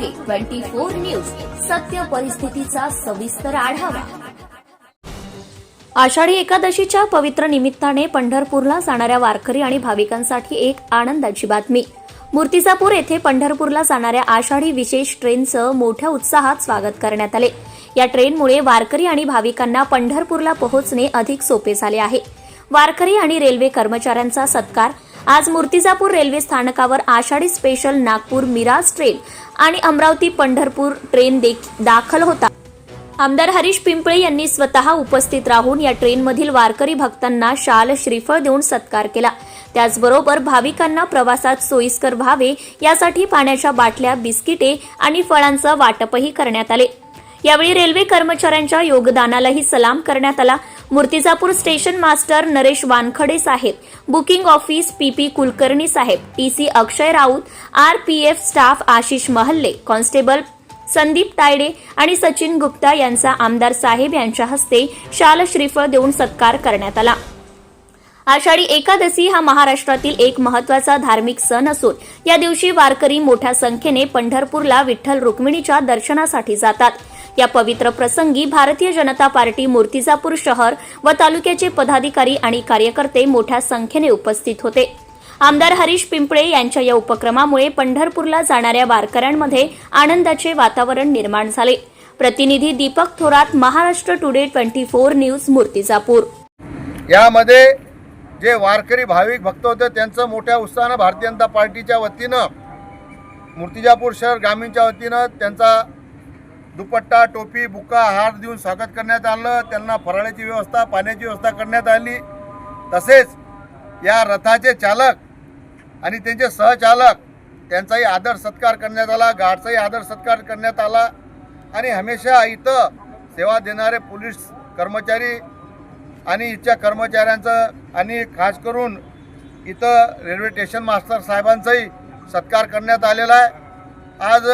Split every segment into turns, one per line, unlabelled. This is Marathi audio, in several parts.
Twenty four news. सत्य परिस्थितीचा सविस्तर आढावा. आषाढी एकादशीच्या पवित्र निमित्ताने पंढरपूरला जाणाऱ्या वारकरी आणि भाविकांसाठी एक आनंदाची बातमी. मूर्तिजापूर येथे पंढरपूरला जाणाऱ्या आषाढी विशेष ट्रेनचं मोठ्या उत्साहात स्वागत करण्यात आले. या ट्रेनमुळे वारकरी आणि भाविकांना पंढरपूरला पोहोचणे अधिक सोपे झाले आहे. वारकरी आणि रेल्वे कर्मचाऱ्यांचा सत्कार आज मूर्तिजापूर रेल्वे स्थानकावर आषाढी स्पेशल नागपूर मिराज ट्रेन आणि अमरावती पंढरपूर ट्रेन देख- दाखल होता. आमदार हरीश पिंपळे यांनी स्वतः उपस्थित राहून या ट्रेनमधील वारकरी भक्तांना शाल श्रीफळ देऊन सत्कार केला. त्याचबरोबर भाविकांना प्रवासात सोयीस्कर व्हावे यासाठी पाण्याच्या बाटल्या बिस्किटे आणि फळांचं वाटपही करण्यात आले. यावेळी रेल्वे कर्मचाऱ्यांच्या योगदानालाही सलाम करण्यात आला. मूर्तिजापूर स्टेशन मास्टर नरेश वानखडे साहेब booking office P P Kulkarni साहेब TC Akshay Raut R P F staff Ashish Mahalle constable Sandeep Tayde आणि सचिन गुप्ता यांचा आमदार साहेब यांच्या हस्ते शाल श्रीफळ देऊन सत्कार करण्यात आला. आषाढी एकादशी हा महाराष्ट्रातील एक महत्त्वाचा धार्मिक सण असून या दिवशी वारकरी मोठ्या संख्येने पंढरपूरला विठ्ठल रुक्मिणीच्या दर्शनासाठी जातात. या पवित्र प्रसंगी भारतीय जनता पार्टी मूर्तिजापूर शहर व तालुक्याचे पदाधिकारी आणि कार्यकर्ते मोठ्या संख्येने उपस्थित होते. आमदार हरीश पिंपळे यांच्या या उपक्रमामुळे पंढरपूरला जाणाऱ्या वारकऱ्यांमध्ये आनंदाचे वातावरण निर्माण झाले. प्रतिनिधी Deepak Thorat Maharashtra today twenty four news Murtijapur.
यामध्ये जे वारकरी भाविक भक्त होते त्यांचं मोठ्या उत्साहानं भारतीय जनता पार्टीच्या वतीनं मूर्तिजापूर शहर ग्रामीणच्या वतीनं त्यांचा दुपट्टा टोपी बुक्का हार देऊन स्वागत करण्यात आलं. त्यांना फराळाची व्यवस्था पाण्याची व्यवस्था करण्यात आली. तसेच या रथाचे चालक आणि त्यांचे सहचालक त्यांचाही आदर सत्कार करण्यात आला गाडचाही आदर सत्कार करण्यात आला. आणि हमेशा इथं सेवा देणारे पोलीस कर्मचारी आणि इथच्या कर्मचाऱ्यांचं आणि खास करून इथं रेल्वे स्टेशन मास्टर साहेबांचाही सत्कार करण्यात आलेला आहे. आज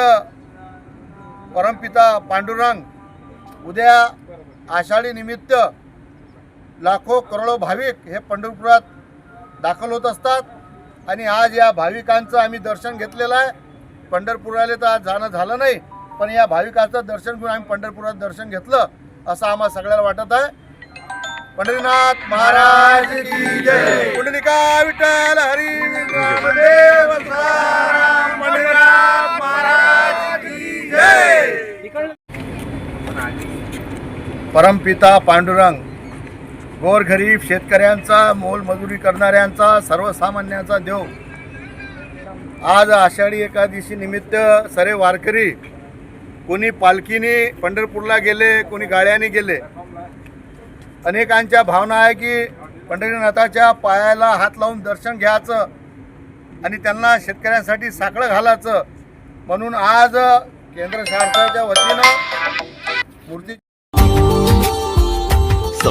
परमपिता पांडुरंग उद्या आषाढी निमित्त लाखो करोडो भाविक हे पंढरपुरात दाखल होत असतात. आणि आज या भाविकांचं आम्ही दर्शन घेतलेलं आहे. पंढरपुराला तर आज जाणं झालं नाही पण या भाविकांचं दर्शन घेऊन आम्ही पंढरपुरात दर्शन घेतलं असं आम्हा सगळ्याला वाटत आहे. पंढरीनाथ महाराज की जय. पुंडलिका विठ्ठल हरी नामदेव तुकाराम, पंढरीनाथ महाराज की जय परमपिता पांडुरंग गोरगरीब शेतकऱ्यांचा मोलमजुरी करणाऱ्यांचा सर्वसामान्यांचा देव. आज आषाढी एकादशी निमित्त सरे वारकरी कोणी पालखीने पंढरपूरला गेले कोणी गाड्याने गेले. अनेकांच्या भावना आहे की पंढरीनाथाच्या पायाला हात लावून दर्शन घ्यायचं आणि त्यांना शेतकऱ्यांसाठी साकडं घालायचं. म्हणून आज केंद्र सरकारच्या वतीनं मूर्ती